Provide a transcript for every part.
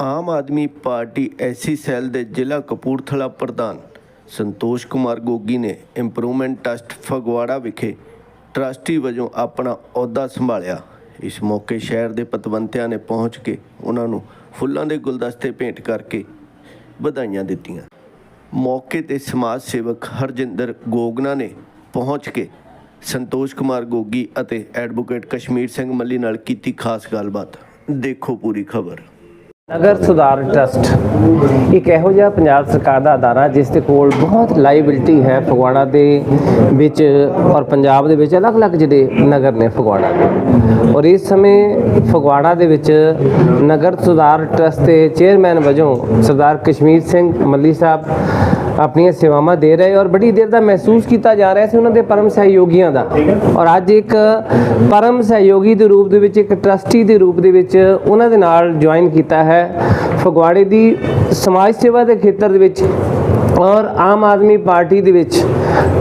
Aam Aadmi party ਐਸੀ cell ਦੇ ਜ਼ਿਲ੍ਹਾ ਕਪੂਰਥਲਾ ਪ੍ਰਧਾਨ ਸੰਤੋਸ਼ ਕੁਮਾਰ ਗੋਗੀ ਨੇ ਇੰਪਰੂਵਮੈਂਟ ਟਰਸਟ ਫਗਵਾੜਾ ਵਿਖੇ ਟਰਸਟੀ ਵਜੋਂ ਆਪਣਾ ਅਹੁਦਾ ਸੰਭਾਲਿਆ। ਇਸ ਮੌਕੇ ਸ਼ਹਿਰ ਦੇ ਪਤਵੰਤਿਆਂ ਨੇ ਪਹੁੰਚ ਕੇ ਉਹਨਾਂ ਨੂੰ ਫੁੱਲਾਂ ਦੇ ਗੁਲਦਸਤੇ ਭੇਂਟ ਕਰਕੇ ਵਧਾਈਆਂ ਦਿੱਤੀਆਂ। ਮੌਕੇ ਤੇ ਸਮਾਜ ਸੇਵਕ ਹਰਜਿੰਦਰ ਗੋਗਨਾ ਨੇ ਪਹੁੰਚ ਕੇ ਸੰਤੋਸ਼ ਕੁਮਾਰ ਗੋਗੀ ਅਤੇ ਐਡਵੋਕੇਟ ਕਸ਼ਮੀਰ ਸਿੰਘ ਮੱਲੀ ਨਾਲ ਕੀਤੀ ਖਾਸ ਗੱਲਬਾਤ। ਦੇਖੋ ਪੂਰੀ ਖਬਰ। ਨਗਰ ਸੁਧਾਰ ਟਰਸਟ। ਇੱਕ ਇਹੋ ਜਿਹਾ ਪੰਜਾਬ ਸਰਕਾਰ ਦਾ ਅਦਾਰਾ, ਜਿਸ ਦੇ ਕੋਲ ਬਹੁਤ ਲਾਇਬਿਲਿਟੀ ਹੈ ਫਗਵਾੜਾ ਦੇ ਵਿੱਚ ਔਰ ਪੰਜਾਬ ਦੇ ਵਿੱਚ ਅਲੱਗ-ਅਲੱਗ ਜਿਹੜੇ ਨਗਰ ਨੇ ਫਗਵਾੜਾ ਦੇ। ਔਰ ਇਸ ਸਮੇਂ ਫਗਵਾੜਾ ਦੇ ਵਿੱਚ ਨਗਰ ਸੁਧਾਰ ਟਰਸਟ ਦੇ ਚੇਅਰਮੈਨ ਵਜੋਂ ਸਰਦਾਰ ਕਸ਼ਮੀਰ ਸਿੰਘ ਮੱਲੀ ਸਾਹਿਬ ਆਪਣੀਆਂ ਸੇਵਾਵਾਂ ਦੇ ਰਹੇ ਔਰ ਬੜੀ ਦੇਰ ਦਾ ਮਹਿਸੂਸ ਕੀਤਾ ਜਾ ਰਿਹਾ ਸੀ ਉਹਨਾਂ ਦੇ ਪਰਮ ਸਹਿਯੋਗੀਆਂ ਦਾ। ਔਰ ਅੱਜ ਇੱਕ ਪਰਮ ਸਹਿਯੋਗੀ ਦੇ ਰੂਪ ਦੇ ਵਿੱਚ ਇੱਕ ਟਰਸਟੀ ਦੇ ਰੂਪ ਦੇ ਵਿੱਚ ਉਹਨਾਂ ਦੇ ਨਾਲ ਜੁਆਇਨ ਕੀਤਾ ਹੈ। ਫਗਵਾੜੇ ਦੀ ਸਮਾਜ ਸੇਵਾ ਦੇ ਖੇਤਰ ਦੇ ਵਿੱਚ ਔਰ ਆਮ ਆਦਮੀ ਪਾਰਟੀ ਦੇ ਵਿੱਚ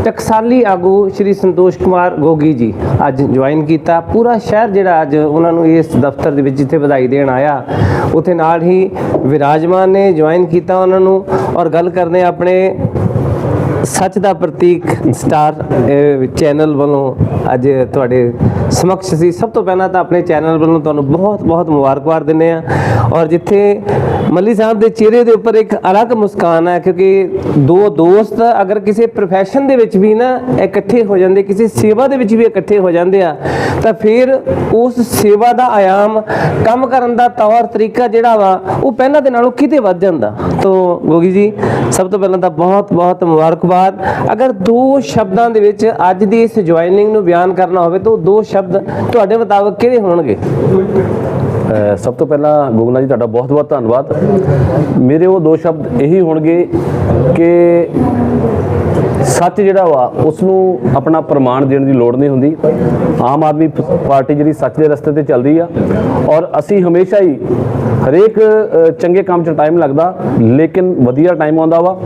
ਟਕਸਾਲੀ ਆਗੂ ਸ਼੍ਰੀ ਸੰਤੋਸ਼ ਕੁਮਾਰ ਗੋਗੀ ਜੀ ਅੱਜ ਜੁਆਇਨ ਕੀਤਾ। ਪੂਰਾ ਸ਼ਹਿਰ ਜਿਹੜਾ ਅੱਜ ਉਹਨਾਂ ਨੂੰ ਇਸ ਦਫ਼ਤਰ ਦੇ ਵਿੱਚ ਜਿੱਥੇ ਵਧਾਈ ਦੇਣ ਆਇਆ, ਉੱਥੇ ਨਾਲ ਹੀ ਵਿਰਾਜਮਾਨ ਨੇ ਜੁਆਇਨ ਕੀਤਾ ਉਹਨਾਂ ਨੂੰ ਔਰ ਗੱਲ ਕਰਦੇ ਹਾਂ ਆਪਣੇ ਸੱਚ ਦਾ ਪ੍ਰਤੀਕ ਸਟਾਰ ਚੈਨਲ ਵੱਲੋਂ ਅੱਜ ਤੁਹਾਡੇ ਸਮਕਸ਼ ਸੀ। ਸਭ ਤੋਂ ਪਹਿਲਾਂ ਤਾਂ ਆਪਣੇ ਚੈਨਲ ਵੱਲੋਂ ਤੁਹਾਨੂੰ ਬਹੁਤ ਬਹੁਤ ਮੁਬਾਰਕਬਾਦ ਦਿੰਦੇ ਆ ਔਰ ਜਿੱਥੇ ਮੱਲੀ ਸਾਹਿਬ ਦੇ ਚਿਹਰੇ ਦੇ ਉੱਪਰ ਇੱਕ ਅਲੱਗ ਮੁਸਕਾਨ ਹੈ, ਕਿਉਂਕਿ ਦੋ ਦੋਸਤ ਅਗਰ ਕਿਸੇ profession ਦੇ ਵਿੱਚ ਵੀ ਨਾ ਇਕੱਠੇ ਹੋ ਜਾਂਦੇ, ਕਿਸੇ ਸੇਵਾ ਦੇ ਵਿੱਚ ਵੀ ਇਕੱਠੇ ਹੋ ਜਾਂਦੇ ਆ, ਤਾਂ ਫਿਰ ਉਸ ਸੇਵਾ ਦਾ ਆयाम ਕੰਮ ਕਰਨ ਦਾ ਤੌਰ ਤਰੀਕਾ ਜਿਹੜਾ ਵਾ, ਉਹ ਪਹਿਲਾਂ ਦੇ ਨਾਲੋਂ ਕਿਤੇ ਵੱਧ ਜਾਂਦਾ। ਤੋਂ ਗੋਗੀ ਜੀ, ਸਭ ਤੋਂ ਪਹਿਲਾਂ ਤਾਂ ਬਹੁਤ ਬਹੁਤ ਮੁਬਾਰਕਬਾਦ। ਅਗਰ ਦੋ ਸ਼ਬਦਾਂ ਦੇ ਵਿੱਚ ਅੱਜ ਦੀ ਇਸ ਜੁਆਇਨਿੰਗ ਨੂੰ ਬਿਆਨ ਕਰਨਾ ਹੋਵੇ, ਤਾਂ ਉਹ ਦੋ ਸ਼ਬਦ ਤੁਹਾਡੇ ਮੁਤਾਬਕ ਕਿਹੜੇ ਹੋਣਗੇ? ਸਭ ਤੋਂ ਪਹਿਲਾਂ ਗੁਗਨਾ ਜੀ, ਤੁਹਾਡਾ ਬਹੁਤ-ਬਹੁਤ ਧੰਨਵਾਦ। ਮੇਰੇ ਉਹ ਦੋ ਸ਼ਬਦ ਇਹੀ ਹੋਣਗੇ ਕਿ ਸੱਚ ਜਿਹੜਾ ਵਾ ਉਸ ਨੂੰ ਆਪਣਾ ਪ੍ਰਮਾਣ ਦੇਣ ਦੀ ਲੋੜ ਨਹੀਂ ਹੁੰਦੀ। ਆਮ ਆਦਮੀ ਪ- ਪਾਰਟੀ ਜਿਹੜੀ ਸੱਚ ਦੇ ਰਸਤੇ ਤੇ ਚੱਲਦੀ ਆ। ਔਰ ਅਸੀਂ ਹਮੇਸ਼ਾ ਹੀ ਹਰੇਕ ਚੰਗੇ ਕੰਮ 'ਚ ਟਾਈਮ ਲੱਗਦਾ, ਲੇਕਿਨ ਵਧੀਆ ਟਾਈਮ ਆਉਂਦਾ ਵਾ।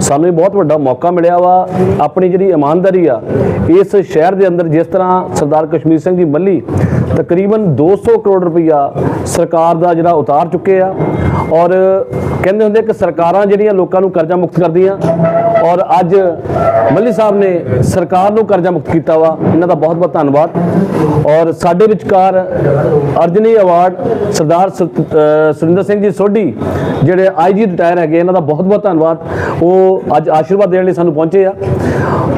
ਸਾਨੂੰ ਇਹ ਬਹੁਤ ਵੱਡਾ ਮੌਕਾ ਮਿਲਿਆ ਵਾ। ਆਪਣੀ ਜਿਹੜੀ ਇਮਾਨਦਾਰੀ ਆ, ਇਸ ਸ਼ਹਿਰ ਦੇ ਅੰਦਰ ਜਿਸ ਤਰ੍ਹਾਂ ਸਰਦਾਰ ਕਸ਼ਮੀਰ ਸਿੰਘ ਜੀ ਮੱਲੀ, ਤਕਰੀਬਨ 200 ਕਰੋੜ ਰੁਪਈਆ ਸਰਕਾਰ ਦਾ ਜਿਹੜਾ ਉਤਾਰ ਚੁੱਕੇ ਆ। ਔਰ ਕਹਿੰਦੇ ਹੁੰਦੇ ਕਿ ਸਰਕਾਰਾਂ ਜਿਹੜੀਆਂ ਲੋਕਾਂ ਨੂੰ ਕਰਜ਼ਾ ਮੁਕਤ ਕਰਦੀਆਂ ਔਰ ਅੱਜ ਮੱਲੀ ਸਾਹਿਬ ਨੇ ਸਰਕਾਰ ਨੂੰ ਕਰਜ਼ਾ ਮੁਕਤ ਕੀਤਾ ਵਾ। ਇਹਨਾਂ ਦਾ ਬਹੁਤ ਬਹੁਤ ਧੰਨਵਾਦ। ਔਰ ਸਾਡੇ ਵਿਚਕਾਰ ਅਰਜਨੀ ਅਵਾਰਡ ਸਰਦਾਰ ਸੁ- ਅਹ, ਸੁਰਿੰਦਰ ਸਿੰਘ ਜੀ ਸੋਢੀ, ਜਿਹੜੇ ਆਈਜੀ ਰਿਟਾਇਰ ਹੈਗੇ, ਇਹਨਾਂ ਦਾ ਬਹੁਤ ਬਹੁਤ ਧੰਨਵਾਦ। ਉਹ ਅੱਜ ਆਸ਼ੀਰਵਾਦ ਦੇਣ ਲਈ ਸਾਨੂੰ ਪਹੁੰਚੇ ਆ।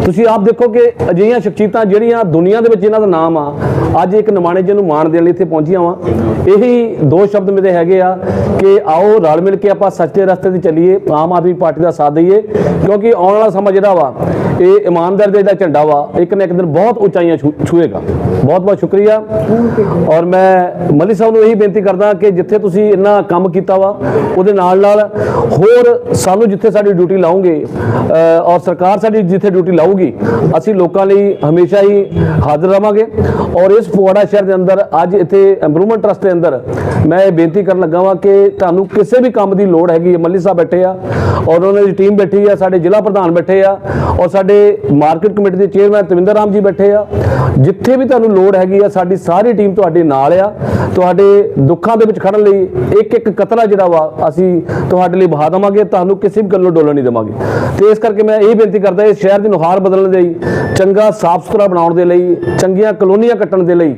ਤੁਸੀਂ ਆਪ ਦੇਖੋ ਕਿ ਅਜਿਹੀਆਂ ਸ਼ਖਸੀਅਤਾਂ ਜਿਹੜੀਆਂ ਦੁਨੀਆ ਦੇ ਵਿੱਚ ਇਹਨਾਂ ਦਾ ਨਾਮ ਆ, ਅੱਜ ਇੱਕ ਨਿਮਾਣੇ ਜੀ ਨੂੰ ਮਾਣ ਦੇਣ ਲਈ ਇੱਥੇ ਪਹੁੰਚੀਆਂ ਵਾ। ਇਹੀ ਦੋ ਸ਼ਬਦ ਮੇਰੇ ਹੈਗੇ ਆ ਕਿ ਆਓ ਰਲ ਮਿਲ ਕੇ ਆਪਾਂ ਸੱਚੇ ਰਸਤੇ ਤੇ ਚੱਲੀਏ, ਆਮ ਆਦਮੀ ਪਾਰਟੀ ਦਾ ਸਾਥ ਦਈਏ, ਕਿਉਂਕਿ ਆਉਣ ਵਾਲਾ ਸਮਾਂ ਜਿਹੜਾ ਵਾ, ਇਹ ਇਮਾਨਦਾਰ ਦਾ ਜਿਹੜਾ ਝੰਡਾ ਵਾ, ਇੱਕ ਨਾ ਇੱਕ ਦਿਨ ਬਹੁਤ ਉਚਾਈਆਂ ਛੂ- ਛੂਹੇਗਾ ਬਹੁਤ ਬਹੁਤ ਸ਼ੁਕਰੀਆ। ਔਰ ਮੈਂ ਮੱਲੀ ਸਾਹਿਬ ਨੂੰ ਇਹੀ ਬੇਨਤੀ ਕਰਦਾ ਕਿ ਜਿੱਥੇ ਤੁਸੀਂ ਇੰਨਾ ਕੰਮ ਕੀਤਾ ਵਾ, ਉਹਦੇ ਨਾਲ ਨਾਲ ਹੋਰ ਸਾਨੂੰ ਜਿੱਥੇ ਸਾਡੀ ਡਿਊਟੀ ਲਾਉਂਗੇ ਔਰ ਸਰਕਾਰ ਸਾਡੀ ਜਿੱਥੇ ਡਿਊਟੀ ਲਾਊਗੀ, ਅਸੀਂ ਲੋਕਾਂ ਲਈ ਹਮੇਸ਼ਾ ਹੀ ਹਾਜ਼ਰ ਰਵਾਂਗੇ। ਔਰ ਇਸ ਫੁਆੜਾ ਸ਼ਹਿਰ ਦੇ ਅੰਦਰ, ਅੱਜ ਇੱਥੇ ਇੰਪਰੂਵਮੈਂਟ ਟਰਸਟ ਦੇ ਅੰਦਰ ਮੈਂ ਇਹ ਬੇਨਤੀ ਕਰਨ ਲੱਗਾ ਵਾਂ ਕਿ ਤੁਹਾਨੂੰ ਕਿਸੇ ਵੀ ਕੰਮ ਦੀ ਲੋੜ ਹੈਗੀ ਹੈ, ਮੱਲੀ ਸਾਹਿਬ ਬੈਠੇ ਆ, ਔਰ ਉਹਨਾਂ ਦੀ ਟੀਮ ਬੈਠੀ ਆ, ਸਾਡੇ ਜ਼ਿਲ੍ਹਾ ਪ੍ਰਧਾਨ ਬੈਠੇ ਆ, ਔਰ ਸਾਡੇ ਮਾਰਕੀਟ ਕਮੇਟੀ ਦੇ ਚੇਅਰਮੈਨ ਤਵਿੰਦਰ ਰਾਮ ਜੀ ਬੈਠੇ ਆ, ਜਿੱਥੇ ਵੀ ਤੁਹਾਨੂੰ ਲੋੜ ਹੈਗੀ ਆ, ਸਾਡੀ ਸਾਰੀ ਟੀਮ ਤੁਹਾਡੇ ਨਾਲ ਆ। ਤੁਹਾਡੇ ਦੁੱਖਾਂ ਦੇ ਵਿੱਚ ਖੜਨ ਲਈ ਇੱਕ ਇੱਕ ਕਤਰਾ ਜਿਹੜਾ ਵਾ, ਅਸੀਂ ਤੁਹਾਡੇ ਲਈ ਬਹਾ ਦੇਵਾਂਗੇ, ਤੁਹਾਨੂੰ ਕਿਸੇ ਵੀ ਗੱਲੋਂ ਡੋਲਣ ਨਹੀਂ ਦੇਵਾਂਗੇ। ਤੇ ਇਸ ਕਰਕੇ ਮੈਂ ਇਹ ਬੇਨਤੀ ਕਰਦਾ, ਇਸ ਸ਼ਹਿਰ ਦੀ ਨੁਹਾਰ ਬਦਲਣ ਦੇ ਲਈ, ਚੰਗਾ ਸਾਫ਼ ਸੁਥਰਾ ਬਣਾਉਣ ਦੇ ਲਈ, ਚੰਗੀਆਂ ਕਲੋਨੀਆਂ ਕੱਟਣ ਦੇ ਲਈ,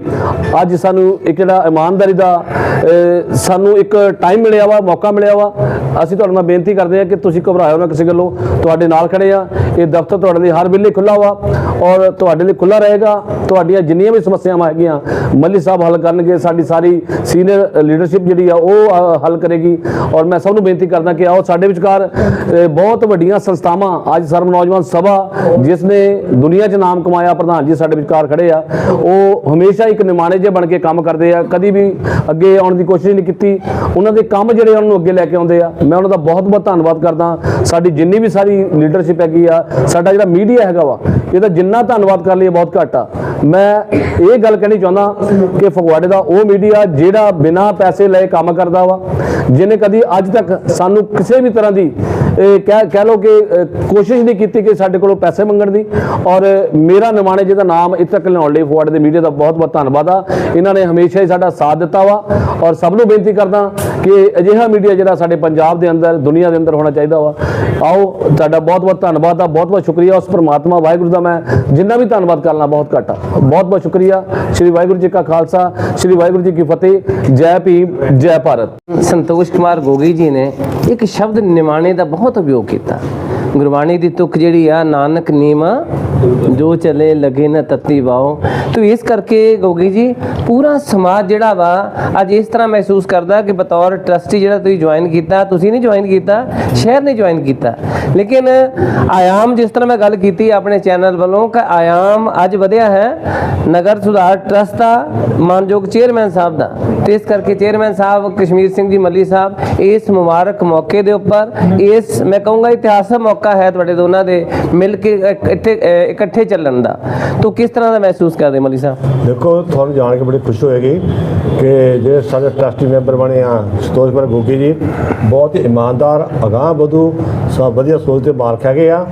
ਅੱਜ ਸਾਨੂੰ ਇੱਕ ਜਿਹੜਾ ਇਮਾਨਦਾਰੀ ਦਾ ਸਾਨੂੰ ਇੱਕ ਟਾਈਮ ਮਿਲਿਆ ਵਾ, ਮੌਕਾ ਮਿਲਿਆ ਵਾ। ਅਸੀਂ ਤੁਹਾਡੇ ਨਾਲ ਬੇਨਤੀ ਕਰਦੇ ਹਾਂ ਕਿ ਤੁਸੀਂ ਘਬਰਾਇਓ ਨਾ ਕਿਸੇ ਗੱਲੋਂ। ਤੁਹਾਡੇ ਨਾਲ ਖੜੇ ਆ ਇਹ ਦਫ਼ਤਰ ਤੁਹਾਡੇ ਲਈ ਹਰ ਵੇਲੇ ਖੁੱਲਾ ਵਾ। ਔਰ ਤੁਹਾਡੇ ਲਈ ਖੁੱਲਾ ਰਹੇਗਾ। ਤੁਹਾਡੀਆਂ ਜਿੰਨੀਆਂ ਵੀ ਸਮੱਸਿਆਵਾਂ ਹੈਗੀਆਂ, ਮੱਲੀ ਸਾਹਿਬ ਹੱਲ ਕਰਨਗੇ, ਸਾਡੀ ਸਾਰੀ ਸੀਨੀਅਰ ਲੀਡਰਸ਼ਿਪ ਜਿਹੜੀ ਆ, ਉਹ ਹੱਲ ਕਰੇਗੀ। ਔਰ ਮੈਂ ਸਭ ਨੂੰ ਬੇਨਤੀ ਕਰਦਾ ਕਿ ਆਓ ਸਾਡੇ ਵਿਚਕਾਰ ਬਹੁਤ ਵੱਡੀਆਂ ਸੰਸਥਾਵਾਂ, ਅੱਜ ਸਰਬ ਨੌਜਵਾਨ ਸਭਾ, ਜਿਸ ਨੇ ਦੁਨੀਆ 'ਚ ਨਾਮ ਕਮਾਇਆ, ਪ੍ਰਧਾਨ ਜੀ ਸਾਡੇ ਵਿਚਕਾਰ ਖੜੇ ਆ, ਉਹ ਹਮੇਸ਼ਾ ਇੱਕ ਨਿਮਾਣੇ ਜੇ ਬਣ ਕੇ ਕੰਮ ਕਰਦੇ ਆ, ਕਦੀ ਵੀ ਅੱਗੇ ਆਉਣ ਦੀ ਕੋਸ਼ਿਸ਼ ਨਹੀਂ ਕੀਤੀ। ਉਹਨਾਂ ਦੇ ਕੰਮ ਜਿਹੜੇ ਉਹਨਾਂ ਨੂੰ ਅੱਗੇ ਲੈ ਕੇ ਆਉਂਦੇ ਆ। ਮੈਂ ਉਹਨਾਂ ਦਾ ਬਹੁਤ ਬਹੁਤ ਧੰਨਵਾਦ ਕਰਦਾ। ਸਾਡੀ ਜਿੰਨੀ ਵੀ ਸਾਰੀ ਲੀਡਰਸ਼ਿਪ ਹੈਗੀ ਆ, ਸਾਡਾ ਜਿਹੜਾ ਮੀਡੀਆ ਹੈਗਾ ਵਾ ਇਹਦਾ ਇੰਨਾ ਧੰਨਵਾਦ ਕਰ ਲਈਏ, ਬਹੁਤ ਘੱਟ ਆ। ਮੈਂ ਇਹ ਗੱਲ ਕਹਿਣੀ ਚਾਹੁੰਦਾ ਕਿ ਫਗਵਾੜੇ ਦਾ ਉਹ ਮੀਡੀਆ ਜਿਹੜਾ ਬਿਨਾਂ ਪੈਸੇ ਲਏ ਕੰਮ ਕਰਦਾ ਵਾ, ਜਿਹਨੇ ਕਦੀ ਅੱਜ ਤੱਕ ਸਾਨੂੰ ਕਿਸੇ ਵੀ ਤਰ੍ਹਾਂ ਦੀ ਕਹਿ ਕਹਿ ਲਓ ਕਿ ਕੋਸ਼ਿਸ਼ ਨਹੀਂ ਕੀਤੀ ਕਿ ਸਾਡੇ ਕੋਲੋਂ ਪੈਸੇ ਮੰਗਣ ਦੀ। ਔਰ ਮੇਰਾ ਨਿਮਾਣੇ ਜਿਹਦਾ ਨਾਮ ਇੱਥੇ ਤੱਕ ਲਿਆਉਣ ਲਈ ਫੋਰਡ ਦੇ ਮੀਡੀਆ ਦਾ ਬਹੁਤ ਬਹੁਤ ਧੰਨਵਾਦ ਆ। ਇਹਨਾਂ ਨੇ ਹਮੇਸ਼ਾ ਹੀ ਸਾਡਾ ਸਾਥ ਦਿੱਤਾ ਵਾ। ਔਰ ਸਭ ਨੂੰ ਬੇਨਤੀ ਕਰਦਾ ਕਿ ਅਜਿਹਾ ਮੀਡੀਆ ਜਿਹੜਾ ਸਾਡੇ ਪੰਜਾਬ ਦੇ ਅੰਦਰ, ਦੁਨੀਆ ਦੇ ਅੰਦਰ ਹੋਣਾ ਚਾਹੀਦਾ ਵਾ। ਆਓ, ਤੁਹਾਡਾ ਬਹੁਤ ਬਹੁਤ ਧੰਨਵਾਦ ਆ। ਬਹੁਤ ਬਹੁਤ ਸ਼ੁਕਰੀਆ। ਉਸ ਪਰਮਾਤਮਾ ਵਾਹਿਗੁਰੂ ਦਾ ਮੈਂ ਜਿੰਨਾ ਵੀ ਧੰਨਵਾਦ ਕਰਨਾ ਬਹੁਤ ਘੱਟ ਆ। ਬਹੁਤ ਬਹੁਤ ਸ਼ੁਕਰੀਆ। ਸ੍ਰੀ ਵਾਹਿਗੁਰੂ ਜੀ ਕਾ ਖਾਲਸਾ। ਸ੍ਰੀ ਵਾਹਿਗੁਰੂ ਜੀ ਕੀ ਫਤਿਹ। ਜੈ ਭੀਮ, ਜੈ ਭਾਰਤ। ਸੰਤੋਸ਼ ਕੁਮਾਰ ਗੋਗੀ ਜੀ ਨੇ ਇੱਕ ਸ਼ਬਦ ਨਿਮਾਣੇ ਦਾ ਬਹੁਤ ਉਪਯੋਗ ਕੀਤਾ। ਗੁਰਬਾਣੀ ਦੀ ਤੁਕ ਜਿਹੜੀ ਆ, ਨਾਨਕ ਨੀਮਾ ਜੋ ਚਲੇ ਲਗੇ ਨਾ ਤਤੀ ਵਾਓ ਤੋ ਇਸ ਕਰਕੇ ਗੋਗੀ ਜੀ, ਪੂਰਾ ਸਮਾਜ ਜਿਹੜਾ ਵਾ, ਅੱਜ ਇਸ ਤਰ੍ਹਾਂ ਮਹਿਸੂਸ ਕਰਦਾ ਕਿ ਬਤੌਰ ਟਰਸਟੀ ਜਿਹੜਾ ਤੁਸੀਂ ਜੁਆਇਨ ਕੀਤਾ, ਤੁਸੀਂ ਨਹੀਂ ਜੁਆਇਨ ਕੀਤਾ, ਸ਼ਹਿਰ ਨੇ ਜੁਆਇਨ ਕੀਤਾ। ਲੇਕਿਨ ਆਯਾਮ, ਜਿਸ ਤਰ੍ਹਾਂ ਮੈਂ ਗੱਲ ਕੀਤੀ ਆਪਣੇ ਚੈਨਲ ਵੱਲੋਂ, ਕਿ ਆਯਾਮ ਅੱਜ ਵਧਿਆ ਹੈ। ਨਗਰ ਸੁਧਾਰ ਟਰਸਟ ਦਾ, ਮਾਨਯੋਗ ਚੇਅਰਮੈਨ ਸਾਹਿਬ ਦਾ। ਤੇ ਇਸ ਕਰਕੇ ਚੇਅਰਮੈਨ ਸਾਹਿਬ ਕਸ਼ਮੀਰ ਸਿੰਘ ਜੀ ਮੱਲੀ ਸਾਹਿਬ, ਇਸ ਮੁਬਾਰਕ ਮੌਕੇ ਦੇ ਉੱਪਰ, ਇਸ ਮੈਂ ਕਹੂੰਗਾ ਇਤਿਹਾਸਕ ਮੌਕਾ ਹੈ ਤੁਹਾਡੇ ਦੋਨਾਂ ਦੇ ਮਿਲ ਕੇ ਇਕੱਠੇ ਇਕੱਠੇ ਚੱਲਣ ਦਾ। ਤੋ ਕਿਸ ਤਰ੍ਹਾਂ ਦਾ ਮਹਿਸੂਸ ਕਰਦੇ, ਮੱਲੀ ਸਾਹਿਬ? ਦੇਖੋ, ਤੁਹਾਨੂੰ ਜਾਣ ਕੇ ਬੜੀ ਖੁਸ਼ੀ ਹੋਏਗੀ ਕਿ ਜਿਹੜੇ ਸਾਡੇ ਟਰਸਟੀ ਮੈਂਬਰ ਬਣੇ ਆ, ਸੰਤੋਸ਼ ਕੁਮਾਰ ਗੋਗੀ ਜੀ, ਬਹੁਤ ਹੀ ਇਮਾਨਦਾਰ, ਅਗਾਹ ਵਧੂ, ਸਭ ਵਧੀਆ ਸੋਚ ਦੇ ਮਾਲਕ ਹੈਗੇ ਆ।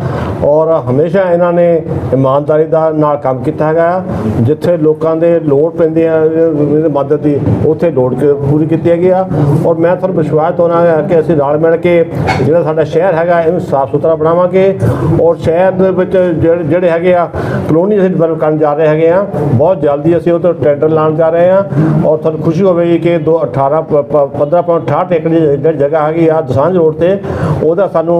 ਔਰ ਹਮੇਸ਼ਾ ਇਹਨਾਂ ਨੇ ਇਮਾਨਦਾਰੀ ਦਾ ਨਾਲ ਕੰਮ ਕੀਤਾ ਹੈਗਾ ਆ। ਜਿੱਥੇ ਲੋਕਾਂ ਦੇ ਲੋੜ ਪੈਂਦੇ ਆ ਮਦਦ ਦੀ, ਉੱਥੇ ਲੋੜ ਪੂਰੀ ਕੀਤੀ ਹੈਗੀ ਆ। ਔਰ ਮੈਂ ਤੁਹਾਨੂੰ ਵਿਸ਼ਵਾਸ ਹੋਣਾ ਹੈ ਕਿ ਅਸੀਂ ਰਲ ਮਿਲ ਕੇ ਜਿਹੜਾ ਸਾਡਾ ਸ਼ਹਿਰ ਹੈਗਾ, ਇਹਨੂੰ ਸਾਫ਼ ਸੁਥਰਾ ਬਣਾਵਾਂਗੇ ਔਰ ਸ਼ਹਿਰ ਦੇ ਵਿੱਚ ਜਿਹੜੇ ਜਿਹੜੇ ਹੈਗੇ ਆ ਕਲੋਨੀ ਅਸੀਂ ਡਿਵੈਲਪ ਕਰਨ ਜਾ ਰਹੇ ਹੈਗੇ ਆ, ਬਹੁਤ ਜਲਦੀ ਅਸੀਂ ਉਹ ਤੋਂ ਟੈਂਡਰ ਲਾਉਣ ਜਾ ਰਹੇ ਆ ਔਰ ਤੁਹਾਨੂੰ ਖੁਸ਼ੀ ਹੋਵੇਗੀ ਕਿ ਦੋ 18 ਪ- ਪ- 15.68 ਏਕੜ ਜਿਹੜੀ ਜਗ੍ਹਾ ਹੈਗੀ ਆ ਦਸਾਂਝ ਰੋਡ ਤੇ, ਉਹਦਾ ਸਾਨੂੰ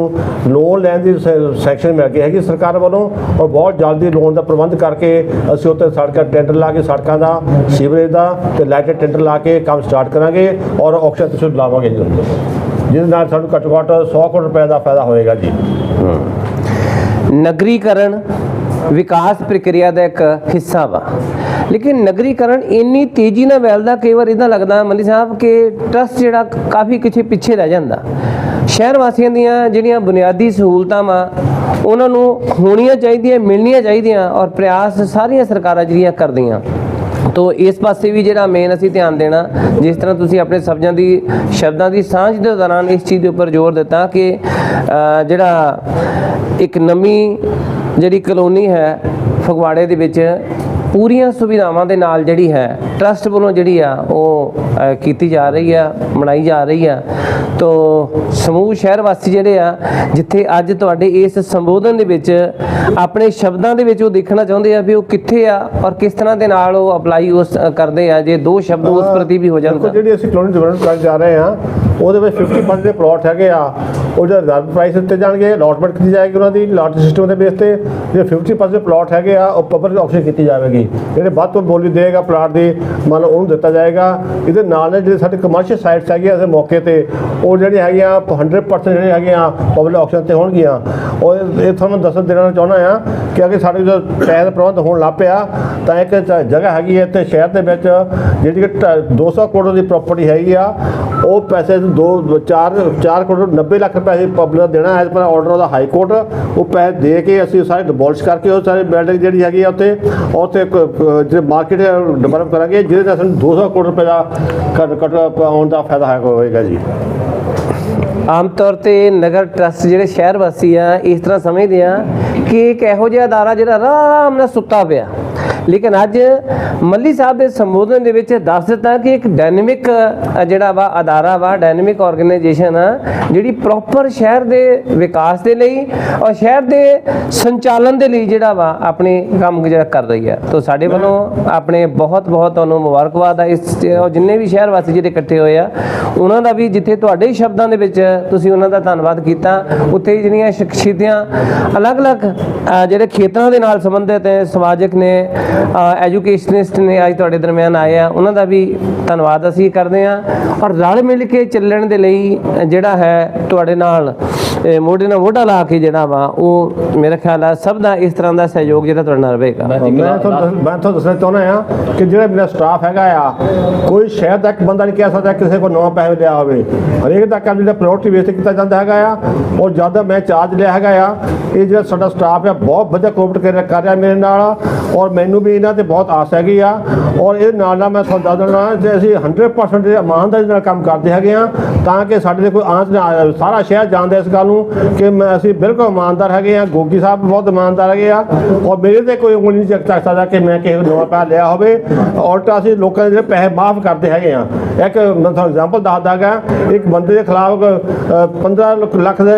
ਲੋਨ ਲੈਣ ਦੀ ਸੈਕਸ਼ਨ ਮਿਲ ਗਈ ਹੈਗੀ ਸਰਕਾਰ ਵੱਲੋਂ ਔਰ ਬਹੁਤ ਜਲਦੀ ਲੋਨ ਦਾ ਪ੍ਰਬੰਧ ਕਰਕੇ ਅਸੀਂ ਉੱਤੇ ਸੜਕਾਂ ਟੈਂਡਰ ਲਾ ਕੇ ਸੜਕਾਂ ਦਾ, ਸੀਵਰੇਜ ਦਾ ਤੇ ਲਾਈਟ ਟੈਂਡਰ ਲਾ ਕੇ ਕੰਮ ਸਟਾਰਟ ਕਰਾਂਗੇ ਔਰ ਆਕਸ਼ਨ ਤੁਸੀਂ ਲਾਵਾਂਗੇ ਜੀ ਜਿਹਦੇ ਨਾਲ ਸਾਨੂੰ ਘੱਟੋ ਘੱਟ 100 ਕਰੋੜ ਰੁਪਏ ਦਾ ਫਾਇਦਾ ਹੋਏਗਾ ਜੀ। ਨਗਰੀਕਰਨ ਵਿਕਾਸ ਪ੍ਰਕਿਰਿਆ ਦਾ ਇੱਕ ਹਿੱਸਾ ਵਾ। ਲੇਕਿਨ ਨਗਰੀਕਰਨ ਇੰਨੀ ਤੇਜ਼ੀ ਨਾਲ ਵੈਲਦਾ ਕਈ ਵਾਰ ਇਦਾਂ ਲੱਗਦਾ ਮੱਲੀ ਸਾਹਿਬ ਕਿ ਟਰਸਟ ਜਿਹੜਾ ਕਾਫੀ ਕਿਛੇ ਪਿੱਛੇ ਰਹਿ ਜਾਂਦਾ। ਸ਼ਹਿਰ ਵਾਸੀਆਂ ਦੀਆਂ ਜਿਹੜੀਆਂ ਬੁਨਿਆਦੀ ਸਹੂਲਤਾਂ ਵਾ, ਉਹਨਾਂ ਨੂੰ ਹੋਣੀਆਂ ਚਾਹੀਦੀਆਂ, ਮਿਲਣੀਆਂ ਚਾਹੀਦੀਆਂ ਔਰ ਪ੍ਰਯਾਸ ਸਾਰੀਆਂ ਸਰਕਾਰਾਂ ਜਿਹੜੀਆਂ ਕਰਦੀਆਂ। ਤੋ ਇਸ ਪਾਸੇ ਵੀ ਜਿਹੜਾ ਮੇਨ ਅਸੀਂ ਧਿਆਨ ਦੇਣਾ, ਜਿਸ ਤਰ੍ਹਾਂ ਤੁਸੀਂ ਆਪਣੇ ਸਬਜ਼ਾਂ ਦੀ, ਸ਼ਬਦਾਂ ਦੀ ਸਾਂਝ ਦੇ ਦੌਰਾਨ ਇਸ ਚੀਜ਼ ਦੇ ਉੱਪਰ ਜ਼ੋਰ ਦਿੱਤਾ ਕਿ ਜਿਹੜਾ ਇੱਕ ਨਵੀਂ ਜਿਹੜੀ ਕਲੋਨੀ ਹੈ ਫਗਵਾੜੇ ਦੇ ਵਿੱਚ, ਪੂਰੀਆਂ ਸੁਵਿਧਾਵਾਂ ਦੇ ਨਾਲ ਜਿਹੜੀ ਹੈ ਟਰਸਟ ਵੱਲੋਂ ਜਿਹੜੀ ਆ ਉਹ ਕੀਤੀ ਜਾ ਰਹੀ ਆ, ਬਣਾਈ ਜਾ ਰਹੀ ਆ। ਤੋ ਸਮੂਹ ਸ਼ਹਿਰ ਵਾਸੀ ਜਿਹੜੇ ਆ ਜਿੱਥੇ ਅੱਜ ਤੁਹਾਡੇ ਇਸ ਸੰਬੋਧਨ ਦੇ ਵਿੱਚ ਆਪਣੇ ਸ਼ਬਦਾਂ ਦੇ ਵਿੱਚ ਉਹ ਦੇਖਣਾ ਚਾਹੁੰਦੇ ਆ ਵੀ ਉਹ ਕਿੱਥੇ ਆ ਔਰ ਕਿਸ ਤਰ੍ਹਾਂ ਦੇ ਨਾਲ ਉਹ ਅਪਲਾਈ ਉਸ ਕਰਦੇ ਆ ਜੇ ਦੋ ਸ਼ਬਦ ਉਸ ਪ੍ਰਤੀ ਵੀ ਹੋ ਜਾਣ ਤਾਂ ਜਿਹੜੀ ਅਸੀਂ ਕਲੋਨੀ ਡਿਵੈਲਪ ਕਰਨ ਜਾ ਰਹੇ ਆ ਉਹਦੇ ਵਿੱਚ 50% ਦੇ ਪਲਾਟ ਹੈਗੇ ਆ, ਉਹ ਜਿਹੜਾ ਰਿਜ਼ਰਵ ਪ੍ਰਾਈਸ ਦਿੱਤੇ ਜਾਣਗੇ ਅਲਾਟਮੈਂਟ ਕੀਤੀ ਜਾਏਗੀ ਉਹਨਾਂ ਦੀ ਲਾਟ ਸਿਸਟਮ ਦੇ ਬੇਸ ਤੇ ਜਿਹੜੇ 50% ਪਲਾਟ ਹੈਗੇ ਆ, ਉਹ ਪਬਲਿਕ ਆਕਸ਼ਨ ਕੀਤੀ ਜਾਵੇਗੀ। ਜਿਹੜੇ ਵੱਧ ਤੋਂ ਬੋਲੀ ਦੇਗਾ ਪਲਾਟ ਦੀ, ਮੰਨ ਲਓ ਉਹਨੂੰ ਦਿੱਤਾ ਜਾਏਗਾ। ਇਹਦੇ ਨਾਲ ਨਾਲ ਜਿਹੜੇ ਸਾਡੇ ਕਮਰਸ਼ੀਅਲ ਸਾਈਟਸ ਹੈਗੀਆਂ ਇਸ ਮੌਕੇ ਤੇ, ਉਹ ਜਿਹੜੀ ਹੈਗੀਆਂ 100% ਜਿਹੜੇ ਹੈਗੀਆਂ ਪਬਲਿਕ ਆਕਸ਼ਨ ਤੇ ਹੋਣਗੀਆਂ। ਔਰ ਇਹ ਤੁਹਾਨੂੰ ਦੱਸ ਦੇਣਾ ਚਾਹੁੰਦਾ ਆ ਕਿ ਅਗੇ ਸਾਡੇ ਜਦੋਂ ਪੈਸੇ ਦਾ ਪ੍ਰਬੰਧ ਹੋਣ ਲੱਗ ਪਿਆ ਤਾਂ ਇੱਕ ਜਗ੍ਹਾ ਹੈਗੀ ਹੈ ਇੱਥੇ ਸ਼ਹਿਰ ਦੇ ਵਿੱਚ ਜਿਹੜੀ ਕਿ ਢ- 200 ਕਰੋੜ ਦੀ ਪ੍ਰਾਪਰਟੀ ਹੈਗੀ ਆ। ਉਹ ਪੈਸੇ 2 4 4 ਕਰੋੜ 90 ਲੱਖ ਰੁਪਏ ਅਸੀਂ ਪਬਲਿਕ ਦੇਣਾ as per order of high court ਉਹ ਪੈਸੇ ਦੇ ਕੇ ਅਸੀਂ ਸਾਰੇ ਡਿਮੋਲਿਸ਼ ਕਰਕੇ ਉਹ ਸਾਰੇ ਬਿਲਡਿੰਗ ਜਿਹੜੀ ਹੈਗੀ ਆ ਉੱਥੇ ਉੱਥੇ ਇੱਕ, ਅ, ਜਿਹੜੇ ਮਾਰਕੀਟ ਡਿਵੈਲਪ ਕਰਾਂਗੇ ਜਿਹਦੇ ਨਾਲ ਸਾਨੂੰ 200 ਕਰੋੜ ਰੁਪਏ ਦਾ ਘੱਟ ਘੱਟ ਦਾ ਫਾਇਦਾ ਹੈ- ਹੋਏਗਾ ਜੀ। ਆਮ ਤੌਰ ਤੇ ਨਗਰ ਟਰਸਟ ਜਿਹੜੇ ਸ਼ਹਿਰ ਵਾਸੀ ਆ ਇਸ ਤਰ੍ਹਾਂ ਸਮਝਦੇ ਆ ਕਿ ਇੱਕ ਇਹੋ ਜਿਹਾ ਅਦਾਰਾ ਜਿਹੜਾ ਆਰਾਮ ਨਾਲ ਸੁੱਤਾ ਪਿਆ। ਲੇਕਿਨ ਅੱਜ ਮੱਲੀ ਸਾਹਿਬ ਦੇ ਸੰਬੋਧਨ ਦੇ ਵਿੱਚ ਦੱਸ ਦਿੱਤਾ ਕਿ ਇੱਕ ਡਾਇਨਾਮਿਕ ਜਿਹੜਾ ਵਾ, ਅਦਾਰਾ ਵਾ ਡਾਇਨਾਮਿਕ ਆਰਗੇਨਾਈਜੇਸ਼ਨ ਆ, ਜਿਹੜੀ ਪ੍ਰੋਪਰ ਸ਼ਹਿਰ ਦੇ ਵਿਕਾਸ ਦੇ ਲਈ ਔਰ ਸ਼ਹਿਰ ਦੇ ਸੰਚਾਲਨ ਦੇ ਲਈ ਜਿਹੜਾ ਵਾ, ਆਪਣੇ ਕੰਮ ਜਿਹੜਾ ਕਰ ਰਹੀ ਆ। ਤੋਂ ਸਾਡੇ ਵੱਲੋਂ ਆਪਣੇ ਬਹੁਤ ਬਹੁਤ ਤੁਹਾਨੂੰ ਮੁਬਾਰਕਬਾਦ ਆ। ਇਸ ਜਿੰਨੇ ਵੀ ਸ਼ਹਿਰ ਵਾਸੀ ਜਿਹੜੇ ਇਕੱਠੇ ਹੋਏ ਆ, ਉਹਨਾਂ ਦਾ ਵੀ ਜਿੱਥੇ ਤੁਹਾਡੇ ਸ਼ਬਦਾਂ ਦੇ ਵਿੱਚ ਤੁਸੀਂ ਉਹਨਾਂ ਦਾ ਧੰਨਵਾਦ ਕੀਤਾ। ਉੱਥੇ ਜਿਹੜੀਆਂ ਸ਼ਖਸੀਅਤਾਂ ਅਲੱਗ-ਅਲੱਗ ਜਿਹੜੇ ਖੇਤਰਾਂ ਦੇ ਨਾਲ ਸੰਬੰਧਿਤ ਸਮਾਜਿਕ ਨੇ ਐਜੂਕੇਸ਼ਨਿਸਟ ਨੇ ਅੱਜ ਤੁਹਾਡੇ ਦਰਮਿਆਨ ਆਏ ਆ। ਉਹਨਾਂ ਦਾ ਵੀ ਧੰਨਵਾਦ ਅਸੀਂ ਕਰਦੇ ਆ ਔਰ ਰਲ ਮਿਲ ਕੇ ਚੱਲਣ ਦੇ ਲਈ ਜਿਹੜਾ ਹੈ ਤੁਹਾਡੇ ਨਾਲ ਮੋਢੇ ਨਾਲ ਮੋਢਾ ਲਾ ਕੇ ਜਿਹੜਾ ਵਾ ਉਹ ਮੇਰਾ ਖਿਆਲ ਆ ਸਭ ਦਾ ਇਸ ਤਰ੍ਹਾਂ ਦਾ ਸਹਿਯੋਗ ਜਿਹੜਾ ਤੁਹਾਡੇ ਨਾਲ ਰਹੇਗਾ। ਮੈਂ ਤੁਹਾਨੂੰ ਮੈਂ ਤੁਹਾਨੂੰ ਦੱਸਣਾ ਚਾਹੁੰਦਾ ਆ ਕਿ ਜਿਹੜਾ ਮੇਰਾ ਸਟਾਫ ਹੈਗਾ ਆ ਕੋਈ ਸ਼ਹਿਰ ਦਾ ਇੱਕ ਬੰਦਾ ਨਹੀਂ ਕਹਿ ਸਕਦਾ ਕਿਸੇ ਕੋਲ ਨਵਾਂ ਪੈਸੇ ਲਿਆ ਹੋਵੇ। ਹਰੇਕ ਦਾ ਕੰਮ ਜਿਹੜਾ ਪ੍ਰਾਇੋਰਟੀ ਬੇਸ ਤੇ ਕੀਤਾ ਜਾਂਦਾ ਹੈਗਾ ਆ। ਔਰ ਜਦ ਦਾ ਮੈਂ ਚਾਰਜ ਲਿਆ ਹੈਗਾ ਆ ਇਹ ਜਿਹੜਾ ਸਾਡਾ ਸਟਾਫ ਆ ਬਹੁਤ ਵਧੀਆ ਕੋਆਪਰੇਟ ਕਰ ਕਰ ਰਿਹਾ ਮੇਰੇ ਨਾਲ। ਔਰ ਮੈਨੂੰ ਵੀ ਇਹਨਾਂ ਤੇ ਬਹੁਤ ਆਸ ਹੈਗੀ ਆ। ਔਰ ਇਹ ਨਾਲ ਨਾਲ ਮੈਂ ਤੁਹਾਨੂੰ ਦੱਸ ਦੇਣਾ ਕਿ ਅਸੀਂ 100% ਇਮਾਨਦਾਰੀ ਨਾਲ ਕੰਮ ਕਰਦੇ ਹੈਗੇ ਆ ਤਾਂ ਕਿ ਸਾਡੇ ਤੇ ਕੋਈ ਆਂਚ ਨਾ ਆ ਸਾਰਾ ਸ਼ਹਿਰ ਜਾਣਦਾ ਇਸ ਗੱਲ ਨੂੰ ਕਿ ਮੈਂ ਅਸੀਂ ਬਿਲਕੁਲ ਇਮਾਨਦਾਰ ਹੈਗੇ ਆ ਗੋਗੀ ਸਾਹਿਬ ਬਹੁਤ ਇਮਾਨਦਾਰ ਹੈਗੇ ਆ। ਔਰ ਮੇਰੇ ਤੇ ਕੋਈ ਉਂਗਲੀ ਨਹੀਂ ਚੱਕ ਸਕਦਾ ਕਿ ਮੈਂ ਕਿਸੇ ਨੂੰ ਨਵਾਂ ਪੈਸਾ ਲਿਆ ਹੋਵੇ। ਉਲਟਾ ਅਸੀਂ ਲੋਕਾਂ ਦੇ ਜਿਹੜੇ ਪੈਸੇ ਮਾਫ ਕਰਦੇ ਹੈਗੇ ਆ। ਇੱਕ ਮੈਂ ਤੁਹਾਨੂੰ ਐਗਜ਼ਾਮਪਲ ਦੱਸਦਾ ਹੈਗਾ ਇੱਕ ਬੰਦੇ ਦੇ ਖਿਲਾਫ ਅ, 15 ਲੱਖ- ਲੱਖ ਦੇ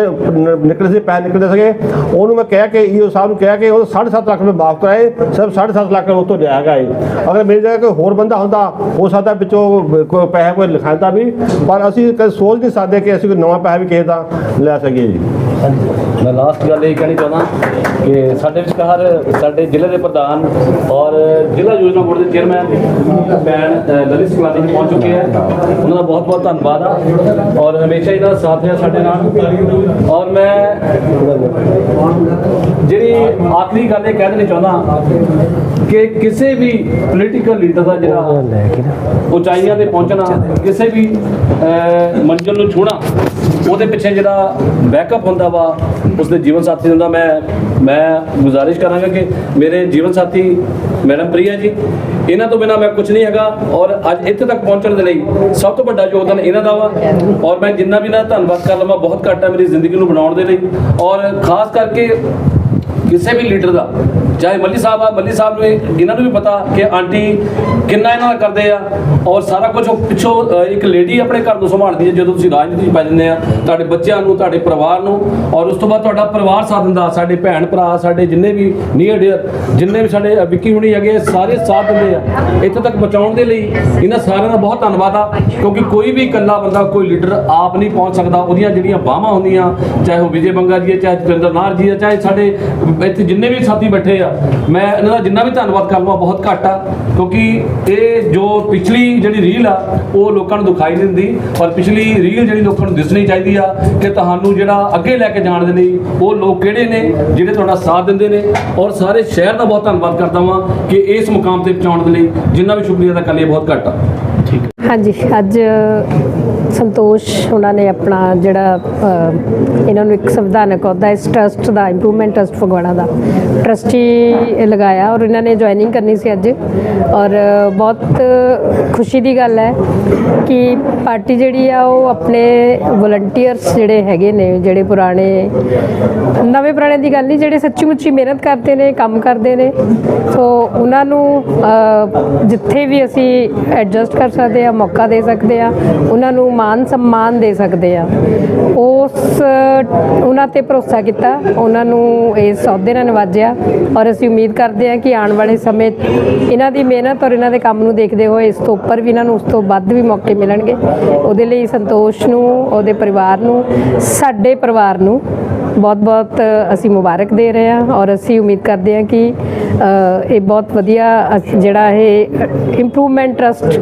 ਨਿਕਲੇ ਸੀ ਪੈਸੇ ਨਿਕਲੇ ਸੀਗੇ। ਉਹਨੂੰ ਮੈਂ ਕਹਿ ਕੇ ਈਓ ਸਾਹਿਬ ਨੂੰ ਕਹਿ ਕੇ ਉਹ 7.5 ਲੱਖ ਰੁਪਏ ਮਾਫ ਕਰਾਏ। ਸਿਰਫ 7.5 ਲੱਖ ਉਹ ਤੋਂ ਲਿਆ ਹੈਗਾ ਇਹ। ਅਗਰ ਮੇਰੀ ਜਗ੍ਹਾ ਕੋਈ ਹੋਰ ਬੰਦਾ ਹੁੰਦਾ, ਹੋ ਸਕਦਾ ਵਿੱਚੋਂ ਕੋਈ ਪੈਸਾ ਕੋਈ ਲਿਖਾਉਂਦਾ ਵੀ, ਪਰ ਅਸੀਂ ਕਦੇ ਸੋਚ ਨਹੀਂ ਸਕਦੇ ਕਿ ਅਸੀਂ ਕੋਈ ਨਵਾਂ ਪੈਸਾ ਵੀ ਕਿਸੇ ਦਾ ਲੈ ਸਕੀਏ ਜੀ। ਮੈਂ ਲਾਸਟ ਗੱਲ ਇਹ ਕਹਿਣੀ ਚਾਹੁੰਦਾ ਕਿ ਸਾਡੇ ਵਿਚਕਾਰ ਸਾਡੇ ਜ਼ਿਲ੍ਹੇ ਦੇ ਪ੍ਰਧਾਨ ਔਰ ਜ਼ਿਲ੍ਹਾ ਯੋਜਨਾ ਬੋਰਡ ਦੇ ਚੇਅਰਮੈਨ ਭੈਣ ਲਲਿਤ ਸਿੰਘਲਾਨੀ ਜੀ ਪਹੁੰਚ ਚੁੱਕੇ ਹੈ ਉਹਨਾਂ ਦਾ ਬਹੁਤ ਬਹੁਤ ਧੰਨਵਾਦ ਆ ਔਰ ਹਮੇਸ਼ਾ ਇਹਨਾਂ ਦਾ ਸਾਥ ਹੈ ਸਾਡੇ ਨਾਲ। ਔਰ ਮੈਂ ਜਿਹੜੀ ਆਖਰੀ ਗੱਲ ਇਹ ਕਹਿ ਦੇਣੀ ਚਾਹੁੰਦਾ ਕਿ ਕਿਸੇ ਵੀ ਪੋਲੀਟੀਕਲ ਲੀਡਰ ਦਾ ਜਿਹੜਾ ਨਾ। ਉਚਾਈਆਂ ਤੇ ਪਹੁੰਚਣਾ ਕਿਸੇ ਵੀ ਮੰਜ਼ਿਲ ਨੂੰ ਛੂਹਣਾ ਉਹਦੇ ਪਿੱਛੇ ਜਿਹੜਾ ਬੈਕਅਪ ਹੁੰਦਾ ਵਾ ਉਸਦੇ ਜੀਵਨ ਸਾਥੀ ਹੁੰਦਾ। ਮੈਂ ਮੈਂ ਗੁਜ਼ਾਰਿਸ਼ ਕਰਾਂਗਾ ਕਿ ਮੇਰੇ ਜੀਵਨ ਸਾਥੀ ਮੈਡਮ ਪ੍ਰਿਆ ਜੀ ਇਹਨਾਂ ਤੋਂ ਬਿਨਾ ਮੈਂ ਕੁਝ ਨਹੀਂ ਹੈਗਾ ਔਰ ਅੱਜ ਇੱਥੇ ਤੱਕ ਪਹੁੰਚਣ ਦੇ ਲਈ ਸਭ ਤੋਂ ਵੱਡਾ ਯੋਗਦਾਨ ਇਹਨਾਂ ਦਾ ਵਾ। ਔਰ ਮੈਂ ਜਿੰਨਾ ਵੀ ਦਾ ਧੰਨਵਾਦ ਕਰ ਲਵਾਂ ਬਹੁਤ ਘੱਟ ਹੈ ਮੇਰੀ ਜ਼ਿੰਦਗੀ ਨੂੰ ਬਣਾਉਣ ਦੇ ਲਈ। ਔਰ ਖਾਸ ਕਰਕੇ ਕਿਸੇ ਵੀ ਲੀਡਰ ਦਾ ਚਾਹੇ ਮੱਲੀ ਸਾਹਿਬ ਆ ਮੱਲੀ ਸਾਹਿਬ ਨੂੰ ਇਹਨਾਂ ਨੂੰ ਵੀ ਪਤਾ ਕਿ ਆਂਟੀ ਕਿੰਨਾ ਇਹਨਾਂ ਦਾ ਕਰਦੇ ਆ ਔਰ ਸਾਰਾ ਕੁਝ ਉਹ ਪਿੱਛੋਂ ਇੱਕ ਲੇਡੀ ਆਪਣੇ ਘਰ ਨੂੰ ਸੰਭਾਲਦੀ ਹੈ ਜਦੋਂ ਤੁਸੀਂ ਰਾਜਨੀਤੀ 'ਚ ਪੈ ਜਾਂਦੇ ਆ ਤੁਹਾਡੇ ਬੱਚਿਆਂ ਨੂੰ ਤੁਹਾਡੇ ਪਰਿਵਾਰ ਨੂੰ ਔਰ ਉਸ ਤੋਂ ਬਾਅਦ ਤੁਹਾਡਾ ਪਰਿਵਾਰ ਸਾਥ ਦਿੰਦਾ ਸਾਡੇ ਭੈਣ ਭਰਾ ਸਾਡੇ ਜਿੰਨੇ ਵੀ ਨੀਅਰ ਡੀਅਰ ਜਿੰਨੇ ਵੀ ਸਾਡੇ ਵਿੱਕੀ ਹੁਣੀ ਹੈਗੇ ਆ, ਸਾਰੇ ਸਾਥ ਦਿੰਦੇ ਆ। ਇੱਥੇ ਤੱਕ ਪਹੁੰਚਾਉਣ ਦੇ ਲਈ ਇਹਨਾਂ ਸਾਰਿਆਂ ਦਾ ਬਹੁਤ ਧੰਨਵਾਦ ਆ ਕਿਉਂਕਿ ਕੋਈ ਵੀ ਇਕੱਲਾ ਬੰਦਾ ਕੋਈ ਲੀਡਰ ਆਪ ਨਹੀਂ ਪਹੁੰਚ ਸਕਦਾ। ਉਹਦੀਆਂ ਜਿਹੜੀਆਂ ਬਾਹਾਂ ਹੁੰਦੀਆਂ ਚਾਹੇ ਉਹ ਵਿਜੇ ਬੰਗਾ ਜੀ ਹੈ ਚਾਹੇ ਜਤਿੰਦਰ ਨਾਰ ਜੀ ਹੈ ਚਾਹੇ ਸਾਡੇ ਇੱਥੇ ਜਿੰਨੇ ਵੀ ਸਾਥੀ ਬੈਠੇ ਆ ਮੈਂ ਇਹਨਾਂ ਦਾ ਜਿੰਨਾ ਵੀ ਧੰਨਵਾਦ ਕਰ ਲਵਾਂ ਬਹੁਤ ਘੱਟ ਆ ਕਿਉਂਕਿ ਇਹ ਜੋ ਪਿਛਲੀ ਜਿਹੜੀ ਰੀਲ ਆ ਉਹ ਲੋਕਾਂ ਨੂੰ ਦਿਖਾਈ ਨਹੀਂ ਦਿੰਦੀ ਪਰ ਪਿਛਲੀ ਰੀਲ ਜਿਹੜੀ ਲੋਕਾਂ ਨੂੰ ਦਿਸਣੀ ਚਾਹੀਦੀ ਆ ਕਿ ਤੁਹਾਨੂੰ ਜਿਹੜਾ ਅੱਗੇ ਲੈ ਕੇ ਜਾਣ ਦੇ ਲਈ ਉਹ ਲੋਕ ਕਿਹੜੇ ਨੇ ਜਿਹੜੇ ਤੁਹਾਡਾ ਸਾਥ ਦਿੰਦੇ ਨੇ ਔਰ ਸਾਰੇ ਸ਼ਹਿਰ ਦਾ ਬਹੁਤ ਧੰਨਵਾਦ ਕਰਦਾ ਵਾਂ ਕਿ ਇਸ ਮੁਕਾਮ ਤੇ ਪਹੁੰਚਾਉਣ ਦੇ ਲਈ ਜਿੰਨਾ ਵੀ ਸ਼ੁਕਰੀਆ ਅਦਾ ਕਰ ਲਈਏ ਬਹੁਤ ਘੱਟ ਆ। ਹਾਂਜੀ ਅੱਜ ਸੰਤੋਸ਼, ਉਹਨਾਂ ਨੇ ਆਪਣਾ ਜਿਹੜਾ ਇਹਨਾਂ ਨੂੰ ਇੱਕ ਸੰਵਿਧਾਨਕ ਅਹੁਦਾ, ਇਸ ਟਰਸਟ ਦਾ ਇੰਪਰੂਵਮੈਂਟ ਟਰਸਟ ਫਗਵਾੜਾ ਦਾ ਟਰਸਟੀ ਲਗਾਇਆ ਔਰ ਇਹਨਾਂ ਨੇ ਜੁਆਇਨਿੰਗ ਕਰਨੀ ਸੀ ਅੱਜ। ਔਰ ਬਹੁਤ ਖੁਸ਼ੀ ਦੀ ਗੱਲ ਹੈ ਕਿ ਪਾਰਟੀ ਜਿਹੜੀ ਆ, ਉਹ ਆਪਣੇ ਵਲੰਟੀਅਰਸ ਜਿਹੜੇ ਹੈਗੇ ਨੇ, ਜਿਹੜੇ ਪੁਰਾਣੇ, ਨਵੇਂ ਪੁਰਾਣੇ ਦੀ ਗੱਲ ਨਹੀਂ, ਜਿਹੜੇ ਸੱਚੀ ਮੁੱਚੀ ਮਿਹਨਤ ਕਰਦੇ ਨੇ, ਕੰਮ ਕਰਦੇ ਨੇ, ਸੋ ਉਹਨਾਂ ਨੂੰ ਜਿੱਥੇ ਵੀ ਅਸੀਂ ਐਡਜਸਟ ਕਰ ਸਕਦੇ ਆ ਮੌਕਾ ਦੇ ਸਕਦੇ ਆ ਉਹਨਾਂ ਨੂੰ ਮਾਨ ਸਨਮਾਨ ਦੇ ਸਕਦੇ ਆ। ਉਸ, ਉਹਨਾਂ ਤੇ ਭਰੋਸਾ ਕੀਤਾ। ਉਹਨਾਂ ਨੂੰ ਇਸ ਅਹੁਦੇ ਨਾਲ ਨਵਾਜਿਆ। ਔਰ ਅਸੀਂ ਉਮੀਦ ਕਰਦੇ ਆ ਕਿ ਆਉਣ ਵਾਲੇ ਸਮੇਂ ਇਹਨਾਂ ਦੀ ਮਿਹਨਤ ਔਰ ਇਹਨਾਂ ਦੇ ਕੰਮ ਨੂੰ ਦੇਖਦੇ ਹੋਏ ਇਸ ਤੋਂ ਉੱਪਰ ਵੀ ਇਹਨਾਂ ਨੂੰ ਉਸ ਤੋਂ ਵੱਧ ਵੀ ਮੌਕੇ ਮਿਲਣਗੇ। ਉਹਦੇ ਲਈ ਸੰਤੋਸ਼ ਨੂੰ, ਉਹਦੇ ਪਰਿਵਾਰ ਨੂੰ, ਸਾਡੇ ਪਰਿਵਾਰ ਨੂੰ ਬਹੁਤ ਬਹੁਤ ਅਸੀਂ ਮੁਬਾਰਕ ਦੇ ਰਹੇ ਹਾਂ। ਔਰ ਅਸੀਂ ਉਮੀਦ ਕਰਦੇ ਹਾਂ ਕਿ ਇਹ ਬਹੁਤ ਵਧੀਆ ਜਿਹੜਾ ਇਹ ਇੰਪਰੂਵਮੈਂਟ ਟਰਸਟ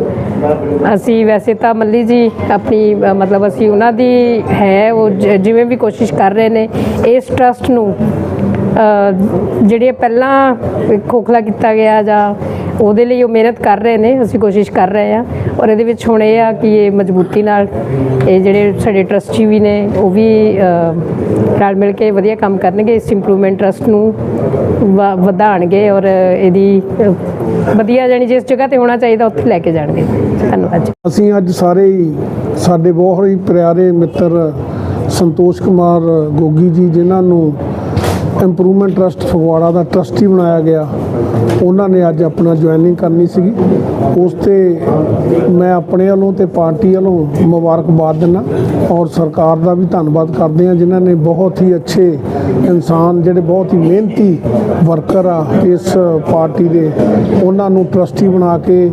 ਅਸੀਂ ਵੈਸੇ ਤਾਂ ਮੱਲੀ ਜੀ ਆਪਣੀ ਮਤਲਬ ਅਸੀਂ ਉਹਨਾਂ ਦੀ ਹੈ ਉਹ ਜ- ਜਿਵੇਂ ਵੀ ਕੋਸ਼ਿਸ਼ ਕਰ ਰਹੇ ਨੇ ਇਸ ਟਰਸਟ ਨੂੰ ਅ, ਜਿਹੜੇ ਪਹਿਲਾਂ ਖੋਖਲਾ ਕੀਤਾ ਗਿਆ ਜਾਂ ਉਹਦੇ ਲਈ ਉਹ ਮਿਹਨਤ ਕਰ ਰਹੇ ਨੇ ਅਸੀਂ ਕੋਸ਼ਿਸ਼ ਕਰ ਰਹੇ ਹਾਂ ਔਰ ਇਹਦੇ ਵਿੱਚ ਹੁਣ ਇਹ ਆ ਕਿ ਇਹ ਮਜ਼ਬੂਤੀ ਨਾਲ ਇਹ ਜਿਹੜੇ ਸਾਡੇ ਟਰਸਟੀ ਵੀ ਨੇ ਉਹ ਵੀ ਅ, ਰਲ ਮਿਲ ਕੇ ਵਧੀਆ ਕੰਮ ਕਰਨਗੇ ਇਸ ਇੰਪਰੂਵਮੈਂਟ ਟਰਸਟ ਨੂੰ ਵ- ਵਧਾਉਣਗੇ ਔਰ ਇਹਦੀ ਵਧੀਆ ਜਾਣੀ ਜਿਸ ਜਗ੍ਹਾ ਤੇ ਹੋਣਾ ਚਾਹੀਦਾ ਉੱਥੇ ਲੈ ਕੇ ਜਾਣਗੇ। ਧੰਨਵਾਦ ਜੀ। ਅਸੀਂ ਅੱਜ ਸਾਰੇ ਹੀ ਸਾਡੇ ਬਹੁਤ ਹੀ ਪਿਆਰੇ ਮਿੱਤਰ ਸੰਤੋਸ਼ ਕੁਮਾਰ ਗੋਗੀ ਜੀ, ਜਿਨ੍ਹਾਂ ਨੂੰ ਇੰਪਰੂਵਮੈਂਟ ਟਰਸਟ ਫਗਵਾੜਾ ਦਾ ਟਰਸਟੀ ਬਣਾਇਆ ਗਿਆ। ਉਹਨਾਂ ਨੇ ਅੱਜ ਆਪਣਾ ਜੁਆਇਨਿੰਗ ਕਰਨੀ ਸੀਗੀ। ਉਸ ਤੇ ਮੈਂ ਆਪਣੇ ਵੱਲੋਂ ਤੇ ਪਾਰਟੀ ਵੱਲੋਂ ਮੁਬਾਰਕਬਾਦ ਦਿੰਦਾ ਔਰ ਸਰਕਾਰ ਦਾ ਵੀ ਧੰਨਵਾਦ ਕਰਦੇ ਹਾਂ, ਜਿਨ੍ਹਾਂ ਨੇ ਬਹੁਤ ਹੀ ਅੱਛੇ ਇਨਸਾਨ, ਜਿਹੜੇ ਬਹੁਤ ਹੀ ਮਿਹਨਤੀ ਵਰਕਰ ਆ ਇਸ ਪਾਰਟੀ ਦੇ, ਉਹਨਾਂ ਨੂੰ ਟਰਸਟੀ ਬਣਾ ਕੇ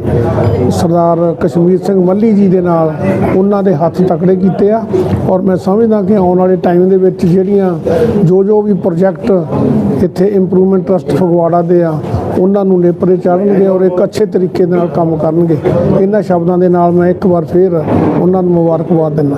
ਸਰਦਾਰ ਕਸ਼ਮੀਰ ਸਿੰਘ ਮੱਲੀ ਜੀ ਦੇ ਨਾਲ ਉਹਨਾਂ ਦੇ ਹੱਥ ਤਕੜੇ ਕੀਤੇ ਆ। ਔਰ ਮੈਂ ਸਮਝਦਾ ਕਿ ਆਉਣ ਵਾਲੇ ਟਾਈਮ ਦੇ ਵਿੱਚ ਜਿਹੜੀਆਂ ਜੋ ਜੋ ਵੀ ਪ੍ਰੋਜੈਕਟ ਇੱਥੇ ਇੰਪਰੂਵਮੈਂਟ ਟਰਸਟ ਫਗਵਾੜਾ ਦੇ ਆ, ਉਹਨਾਂ ਨੂੰ ਨੇਪਰੇ ਚਾੜਨਗੇ ਔਰ ਇੱਕ ਅੱਛੇ ਤਰੀਕੇ ਨਾਲ ਕੰਮ ਕਰਨਗੇ। ਇਹਨਾਂ ਸ਼ਬਦਾਂ ਦੇ ਨਾਲ ਮੈਂ ਇੱਕ ਵਾਰ ਫੇਰ ਉਹਨਾਂ ਨੂੰ ਮੁਬਾਰਕਬਾਦ ਦਿੰਦਾ।